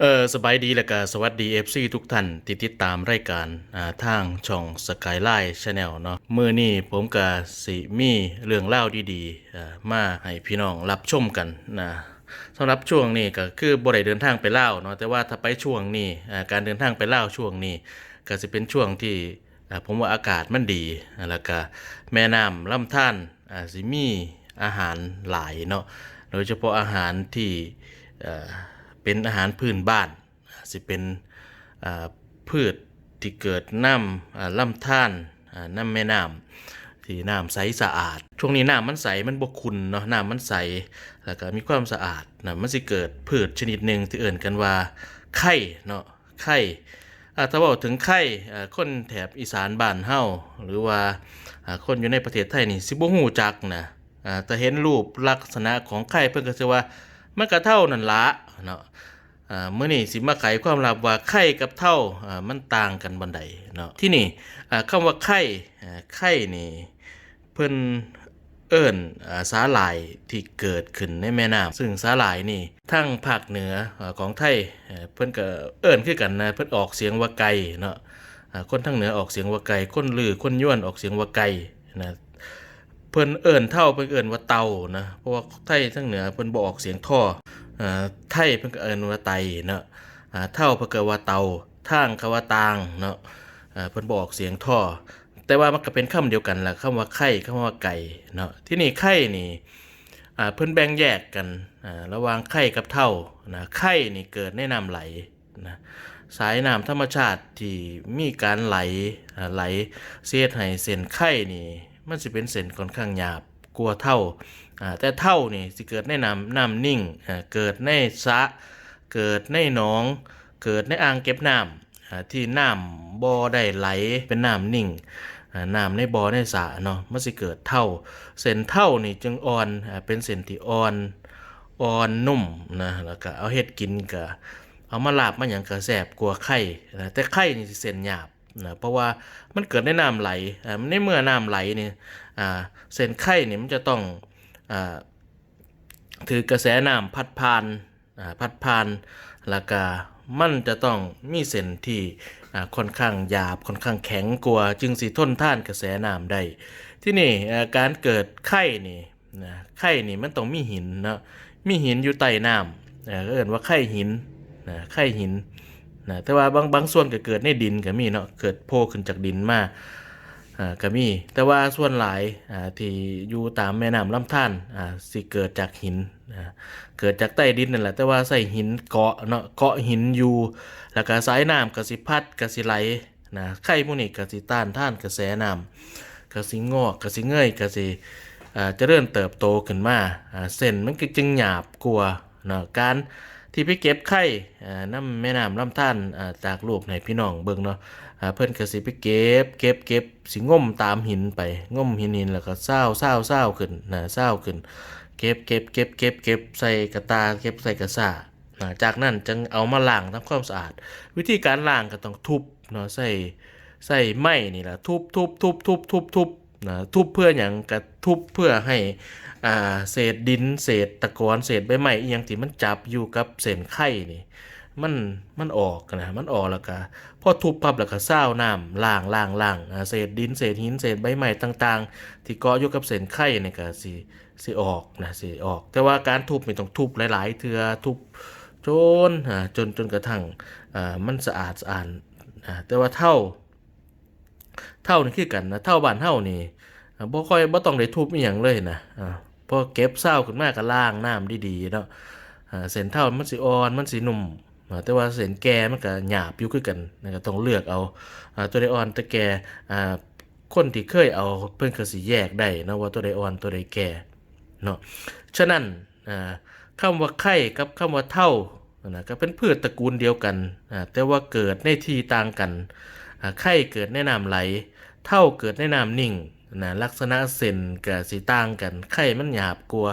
เออสบายดีแล้วก็สวัสดี FC ทุกท่านที่ติดตามรายการอ่าทางช่อง Skyline Channel เนาะมื้อนี้ผมก็สิมีเรื่องเล่าวดีๆอ่ามาให้พี่น้องรับชมกันนะสำหรับช่วงนี้ก็คือบ่ได้เดินทางไปเลาวเนาะแต่ว่าถ้าไปช่วงนี้อ่าการเดินทางไปเลาวช่วงนี้ ก็สิเป็นช่วงที่อ่าผมว่าอากาศมันดีอ่าแล้วก็แม่น้ำลำธารอ่าสิมีอาหารหลายเนาะโดยเฉพาะอาหารที่เอ่อ เป็นอาหารพื้นบ้านสิเป็นพืชที่เกิดน้ำลำธารอ่าน้ำแม่น้ำที่น้ำใสสะอาด ช่วงนี้น้ำมันใสมันบกคุณเนาะน้ำมันใสแล้วก็มีความสะอาดนะมันสิเกิดพืชชนิดหนึ่งที่เอิ่นกันว่าไข่เนาะไข่ถ้าบอกถึงไข่คนแถบอีสานบ้านเฮาหรือว่าคนอยู่ในประเทศไทยนี่สิบ่ฮู้จักนะแต่เห็นรูปลักษณะของไข่เพิ่นก็สิว่า มันก็เท่านั่นละเนาะเมื่อนี้สิมาไขความลับว่าไข่กับเท่ามันต่างกันบันไดเนาะที่นี่อ่าคำว่าไข่ไข่นี่เพิ่นเอิ้นสาหร่ายที่เกิดขึ้นในแม่น้ำซึ่งสาหร่ายนี่ทั้งภาคเหนือของไทยเอ่อเพิ่นก็เอิ้นคือกันนะเพิ่นออกเสียงว่าไก่เนาะคนทางเหนือออกเสียงว่าไก่คนลือคนย้วนออกเสียงว่าไก่นะ เพิ่นเอิ้นเท่าเพิ่นเอิ้นว่าเตานะเพราะว่าไทยทั้งเหนือเพิ่นบ่ออกเสียงท่ออ่าไทยเพิ่นก็เอิ้นว่าไตเนาะอ่าเท่าเพิ่นก็ว่าเตาทางก็ว่าตางเนาะอ่าเพิ่นบ่ออกเสียงท่อ แต่ว่ามันก็เป็นคำเดียวกันล่ะคำว่าไข่คำว่าไก่เนาะที่นี่ไข่นี่อ่าเพิ่นแบ่งแยกกันอ่าระหว่างไข่กับเท่านะไข่นี่เกิดในน้ำไหลนะสายน้ำธรรมชาติที่มีการไหลไหลเสียดให้เส้นไข่นี่ มันสิเป็นเส้นค่อนข้างหยาบกลัวเท่าแต่เท่านี่สิเกิดในน้ำน้ำนิ่งเกิดในสะเกิดในหนอง เกิดในอ่างเก็บน้ำที่น้ำบ่อได้ไหลเป็นน้ำนิ่งน้ำในบ่อในสระเนาะมันสิเกิดเท่า เส้นเท่านี่จึงอ่อนเป็นเส้นที่อ่อนอ่อนนุ่มนะแล้วก็เอาเฮ็ดกินก็เอามาลาบมาหยังก็แซ่บกว่าไข่แต่ไข่นี่สิเส้นหยาบ นะเพราะว่ามันเกิดในน้ำไหลอ่าในเมื่อน้ำไหลนี่อ่าเส้นไข่เนี่ยมันจะต้องอ่าถือกระแสน้ำพัดผ่านอ่าพัดผ่านแล้วก็มันจะต้องมีเส้นที่ค่อนข้างหยาบค่อนข้างแข็งกว่าจึงสิทนท่านกระแสน้ำได้ที่นี่การเกิดไข่นี่นะไข่นี่มันต้องมีหินนะมีหินอยู่ใต้น้ำเออก็เอ่นว่าไข่หินนะไข่หิน นะแต่ว่าบางบางส่วนก็เกิดในดินก็มีเนาะเกิดโผล่ขึ้นจากดินมาอ่าก็มีแต่ว่าส่วนหลายอ่าที่อยู่ตามแม่น้ำลำธารอ่าสิเกิดจากหินอ่าเกิดจากใต้ดินนั่นแหละแต่ว่าใส่หินเกาะเนาะเกาะหินอยู่แล้วก็สายน้ำก็สิพัดก็สิไหลนะไข่พวกนี้ก็สิต้านท่านกระแสน้ำกสิงอกกสิเงยกสิอ่าเจะเริ่มเติบโตขึ้นมาอ่าเส้นมันก็จึงหยาบกลัวเนาะการ ที่ไปเก็บไข่น้ำแม่น้ำลำธารอ่าจากรูปในพี่น้องเบิ่งเนาะเพิ่อนก็สิไปเก็บเก็บเก็บสิงมตามหินไปง่มหินหินแล้วก็เศร้าเศร้าเศร้าขึ้นนะเศร้าขึ้น เก็บเก็บเก็บเก็บเก็บใส่กระตาเก็บใส่กระสาอ่าจากนั้นจึงเอามาล้างทำความสะอาด วิธีการล้างก็ต้องทุบเนาะใส่ใส่ไม้นี่แหละทุบทุบทุบทุบทุบทุบ นะทุบเพื่ออย่างกระทุบเพื่อให้อ่าเศษดิน เศษตะกอนเศษใบไม้อหย่างที่มันจับอยู่กับเศษไข่นี่มันมันออกนะมันออกแล้วก็พอทุบพับแล้วก็เศร้าน้ำล้างล้างล้างเศษดินเศษหินเศษใบไม้ต่าง ๆ ที่เกาะอยู่กับเศษไข่นี่ก็สิสิออกนะสิออก แต่ว่าการทุบนี่ต้องทุบหลาย ๆ เทื่อทุบจนจนจนกระทั่งอ่ามันสะอาดสะอาดแต่ว่าเท่าเท่านี่คือกันนะเท่าบ้านเท่านี่ บ่ค่อยบ่ต้องได้ทุบอีหยังเลยนะอ่าพอเก็บเศร้าขึ้นมาก็ล้างน้ำดีๆเนาะอ่าเส้นเท่ามันสิอ่อนมันสินุ่มแต่ว่าเส้นแก่มันก็หยาบอยู่คือกันนะก็ต้องเลือกเอาตัวใดอ่อนตัวแก่อ่าคนที่เคยเอาเพิ่นก็สิแยกได้นะว่าตัวใดอ่อนตัวใดแก่เนาะฉะนั้นอ่าคำว่าไข่กับคำว่าเท่านะก็เป็นพืชตระกูลเดียวกันอ่าแต่ว่าเกิดในที่ต่างกันอ่าไข่เกิดในน้ำไหล เท่าเกิดในน้ำนิ่ง นะลักษณะเส้นกับสีต่างกัน ไข่มันหยาบกลัว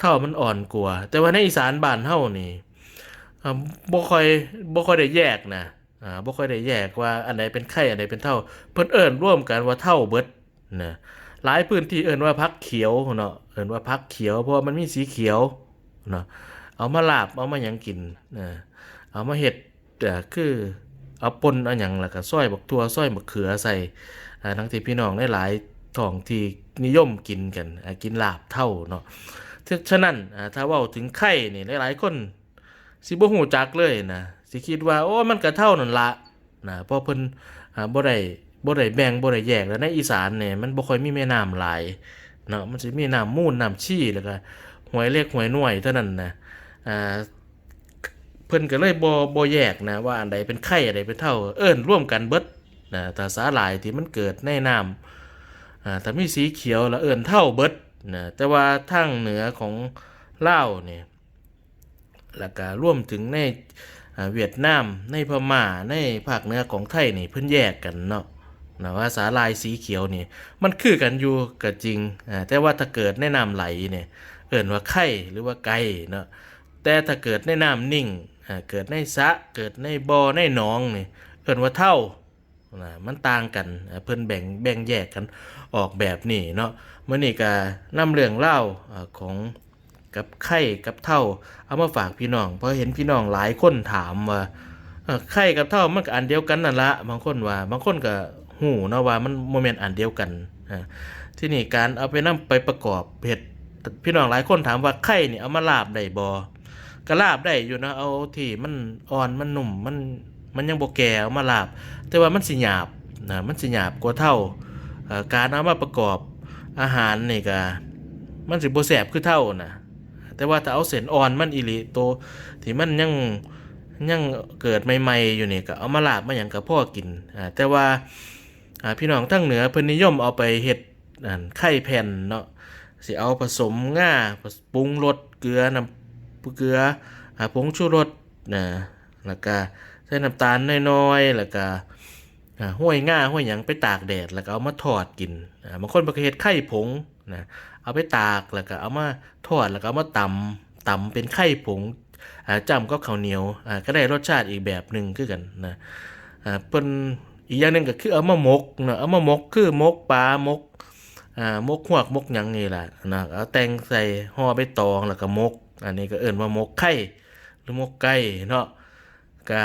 เท่ามันอ่อนกลัว แต่ว่าในอีสานบ้านเฮานี่บ่ค่อยบ่ค่อยได้แยกนะอ่าบ่ค่อยได้แยกว่าอันไหนเป็นไข่อันไหนเป็นเท่า เพิ่นเอิ้นร่วมกันว่าเท่าเบิดนะหลายพื้นที่เอิ้นว่าพักเขียวเนาะเอิ้นว่าพักเขียวเพราะามันมีสีเขียวเนาะเอามาลาบเอามาหยังกินนะเอามาเฮ็ดคือเอาปนเอาหยังล้วก็ซอยบักทัวซอยบักเขือใส่ทั้งที่พี่น้องหลาย ท้องที่นิยมกินกันกินลาบเท่าเนาะฉะนั้นถ้าว้าถึงไข่นี่หลายๆคนสิบ่ฮู้จักเลยนะสิคิดว่าโอ้มันก็เท่านั่นละนะเพราะเพิ่นอ่าบ่ได้บ่ได้แบ่งบ่ได้แยกแล้วในอีสานเนี่ยมันบ่ค่อยมีแม่น้ำหลายเนาะมันสิมีน้ำมูลน้ำชี่แล้วก็หวยเล็กหวยน้อยเท่านั้นนะอ่าเพิ่นก็เลยบ่บ่แยกนะว่าอันใดเป็นไข่อันใดเป็นเท่าเอิ้นร่วมกันเบิดนะถ้าสาหร่ายที่มันเกิดในน้ำ อ่าถ้ามีสีเขียวแล้วเอิ้นเท่าเบิดนะแต่ว่าทางเหนือของเลาเนี่ยแล้วก็รวมถึงในเวียดนามในพม่าในภาคเหนือของไทยนี่เพิ่นแยกกันเนาะนะว่าสาหร่ายสีเขียวนี่มันคือกันอยู่ก็จริงแต่ว่าถ้าเกิดในน้ำไหลเนี่ยเอิ้นว่าไข่หรือว่าไก่เนาะแต่ถ้าเกิดในน้ำนิ่งเกิดในสะเกิดในบ่อในหนองนี่เอิ้นว่าเท่า นะมันต่างกันเพิ่นแบ่งแบ่งแยกกันออกแบบนี้เนาะมื้อนี้ก็นำเรื่องเล่าของกับไข่กับเท่าเอามาฝากพี่น้องเพราะเห็นพี่น้องหลายคนถามว่าไข่กับเท่ามันก็อันเดียวกันนั่นละบางคนว่าบางคนก็หูเนาะว่ามันโมเมนต์อันเดียวกันที่นี่การเอาไปนํไปประกอบเห็ดพี่น้องหลายคนถามว่าไข่นี่เอามาลาบได้บ่ก็ลาบได้อยู่นะเอาที่มันอ่อนมันหนุ่มมัน มันยังบ่แก่เอามาลาบ แต่ว่ามันสิหยาบนะมันสิหยาบกว่าเท่าการเอามาประกอบอาหารนี่ก็มันสิบ่แสบคือเท่านะแต่ว่าถ้าเอาเส้นอ่อนมันอีหลีโตที่มันยังยังเกิดใหม่ๆอยู่นี่ก็เอามาลาบมาหยังกับพ่อกินอ่าแต่ว่าพี่น้องทั้งเหนือเพิ่นนิยมเอาไปเฮ็ดไข่แผ่นเนาะสิเอาผสมง่าปรุงรสเกลือน้ำเกลือผงชูรสนะแล้วก็ ใส่น้ำตาลน้อยๆแล้วก็ห้วยง่าห้วยหยังไปตากแดดแล้วก็เอามาทอดกินบางคนประเภทไข่ผงนะเอาไปตากแล้วก็เอามาทอดแล้วก็เอามาตำตำเป็นไข่ผงอ่าจ้ำก็ข้าวเหนียวก็ได้รสชาติอีกแบบหนึ่งคือกันนะเป็นอีกอย่างหนึ่งก็คือเอามามกนะเอามามกคือมกปลามกมกหวกมกหยังนี่แหละนะเอาแตงใส่ห่อใบตองแล้วก็มก อันนี้ก็เอิ่นว่ามกไข่หรือมกไก่เนาะ ก็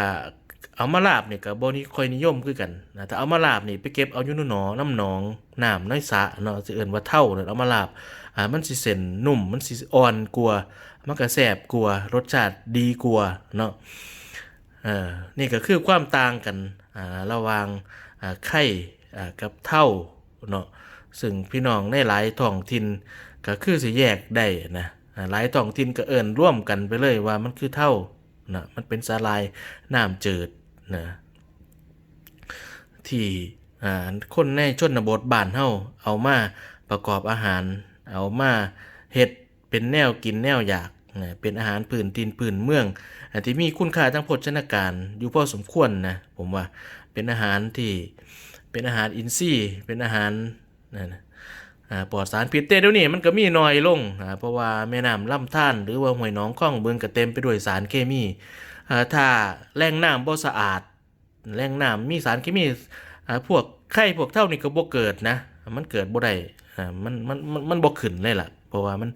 เอามาลาบเนี่ยก็บ่นี่ค่อยนิยมคือกันนะแต่เอามาลาบนี่ไปเก็บเอาอยู่ในหนองน้ำหนองน้ำในสะเนาะสิเอิ่นว่าเท่าเนี่ยเอามาลาบอ่ามันสิเส้นนุ่มมันสิอ่อนกว่ามันก็แซ่บกว่ารสชาติดีกว่าเนาะเอ่านี่ก็คือความต่างกันอ่าระหว่างอ่าไข่อ่ากับเท่าเนาะซึ่งพี่น้องในหลายท้องถิ่นก็คือสิแยกได้นะหลายท้องถิ่นก็เอิ้นร่วมกันไปเลยว่ามันคือเท่า นะมันเป็นสาลายน้ำจืดนะที่คนในชนบทบ้านเฮาเอามาประกอบอาหาร เอามาเฮ็ดเป็นแนวกินแนวอยากนะเป็นอาหารพื้นดินพื้นเมืองอันที่มีคุณค่าทางโภชนาการอยู่พอสมควรนะผมว่าเป็นอาหารที่เป็นอาหารอินทรีย์เป็นอาหารนะ ปลอดสารพิษแต่เดี๋ยวนี้มันก็มีน้อยลงเพราะว่าแม่น้ำลำธารหรือว่าห้วยหนองคลองบึงก็เต็มไปด้วยสารเคมีถ้าแหล่งน้ำบ่สะอาดแหล่งน้ำมีสารเคมีพวกไข่พวกเท่านี่ก็บ่เกิดนะ มันเกิดบ่ได้มันมันมันมันบ่ขึ้นเลยล่ะ เพราะว่ามัน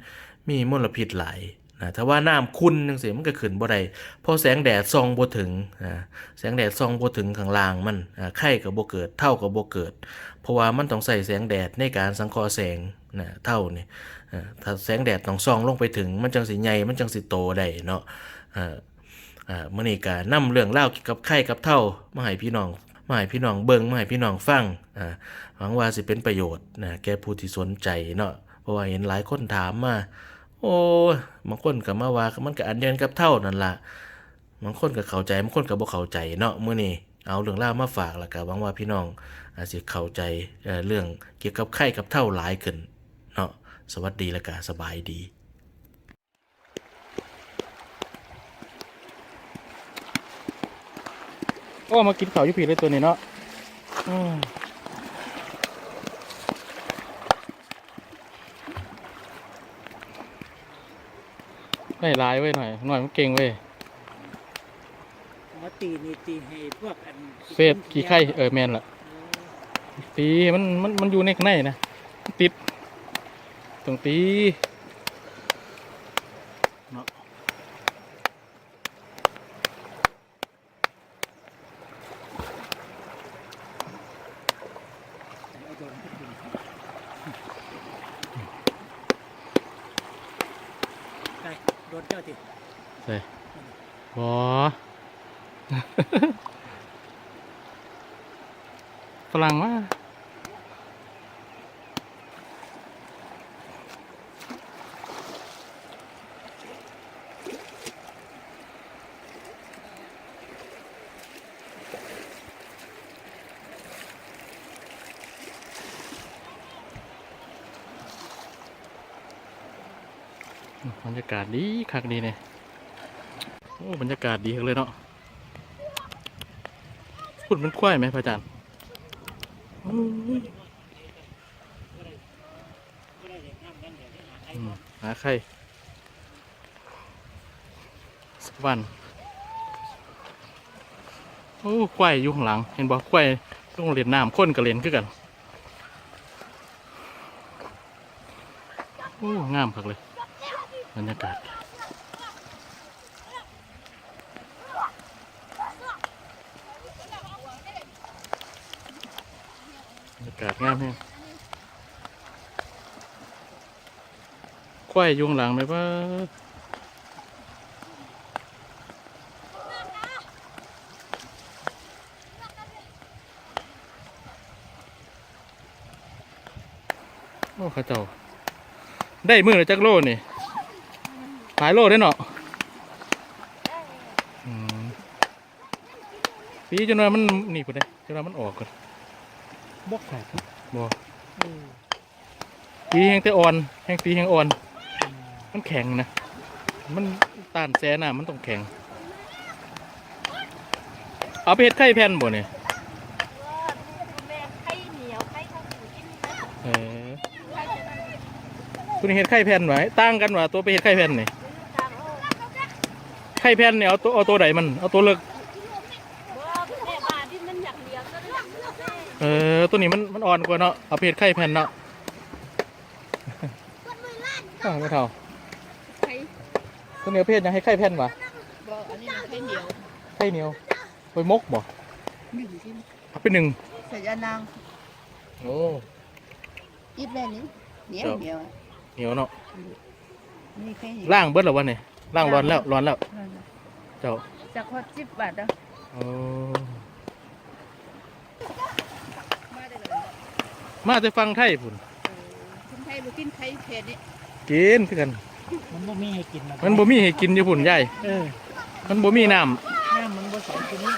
มีมลพิษหลายนะถ้าว่าน้ำขุ่นจังซี่มันก็ขึ้นบ่ได้เพราะแสงแดดส่องบ่ถึงแสงแดดส่องบ่ถึงข้างล่างมันไข่ก็บ่เกิด เท่าก็บ่เกิด เพราะว่ามันต้องใส่แสงแดดในการสังเคราะห์แสงนะเท่านี่ถ้าแสงแดดต้องส่องลงไปถึงมันจังสิใหญ่มันจังสิโตได้เนาะอ่าอ่ามื้อนี้ก็นำเรื่องเล่าเกี่ยวกับไข่กับเท่ามาให้พี่น้องมาให้พี่น้องเบิ่งมาให้พี่น้องฟังอ่าหวังว่าสิเป็นประโยชน์นะแก่ผู้ที่สนใจเนาะเพราะว่าเห็นหลายคนถามมา โอ้บางคนก็มาว่ามันก็อันเดียวกันกับเท่านั่นล่ะบางคนก็เข้าใจบางคนก็บ่เข้าใจเนาะมื้อนี้เอาเรื่องรามาฝากแล้วก็หวังว่าพี่น้อง อาจสิเข้าใจเอ่อเรื่องเกี่ยวกับไข้กับเท่าหลายขึ้นเนาะสวัสดีแล้วก็สบายดีโอ้มากินข้าวอยู่พี่เลยตัวนี้เนาะอืมได้หลายเว้ยหน่อย หน่อยมันเก่งเว้ยหมอตีนี่ตีให้พวกอันเฟสขี้ไข่เออแมนละ ตีมันมันมันอยู่ในข้างในนะติดตรงตีโดนเจ้าติดใช่บอ ฝรั่งว่าบรรยากาศดีคักดีเนี่ยโอ้บรรยากาศดีเลยเนาะพูดมันควายไหมพระอาจารย์ หาใครสักวันโอ้ควายอยู่ข้างหลัง เห็นบอกควายต้องเรียนน้ำข้นกับเรียนคือกันโอ้งามคักเลย บรรยากาศ บรรยากาศงามแฮงควายยุงหลังไหมว่าโอ้ข้าเจ้า ได้มือเละจักโลนี่หลายโลได้เนาะอืมปีจนว่ามันนี่พุ่นได้จนว่ามันออกก่อน บ่ขาดครับบ่เออตีแห้งแต่อ่อน แห้งตีแห้งอ่อน มันแข็งนะ มันต้านแซ่น่ะมันต้องแข็ง เอาไปเฮ็ดไข่แผ่นบ่เนี่ยแม่ไข่เหนียวไข่ข้าวหมูกินนะเออไข่จะนั่นคุณเฮ็ดไข่แผ่นไว้ต่างกันว่าตัวไปเฮ็ดไข่แผ่นนี่ทางโอ้ไข่แผ่นเนี่ยเอาตัวเอาตัวใดมัน เอาตัวเลิก บ่แม่บ้านที่มันอยากเหนียวก็เลือกเลือกแม่ เออตัวนี้มันมันอ่อนกว่าเนาะเอาไปเฮ็ดไข่แผ่นเนาะอ้าวไม่เท่าไข่ตัวนี้เอาไปเฮ็ดหยังให้ไข่แผ่นวะบ่อันนี้มันไข่เหนียวไข่เหนียวไปมกบ่หนึ่งกินเอาไปหนึ่งใส่ยานางโอ้ยิบแม่นี้เหนียวเหนียวเหนียวเนาะนี่ไข่เหนียวล่างเบิดแล้ววะเนี่ยล่างร้อนแล้วร้อนแล้ว เจ้าจากฮอดสิบบาทอะโอ้ มาได้เลย มาจะฟังไทยพุ่นคนไทยบ่กินไข่เผ็ดนี่กินคือกัน มันบ่มีให้กินนะมันบ่มีให้กินอยู่พุ่นยายเออมันบ่มีน้น้ำมันบ่สองตัวนี้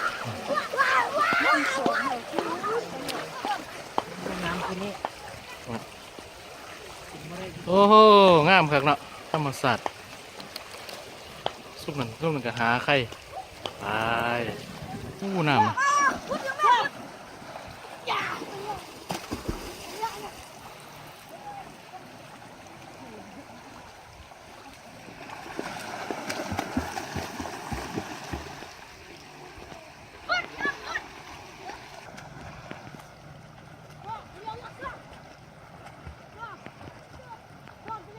น้ำตัวนี้กินบ่ได้ำโอ้โหงามคักเนาะธรรมศาสตร์ซุปนั่นซุปนั่นก็หาไข่ไปอู้น้ำ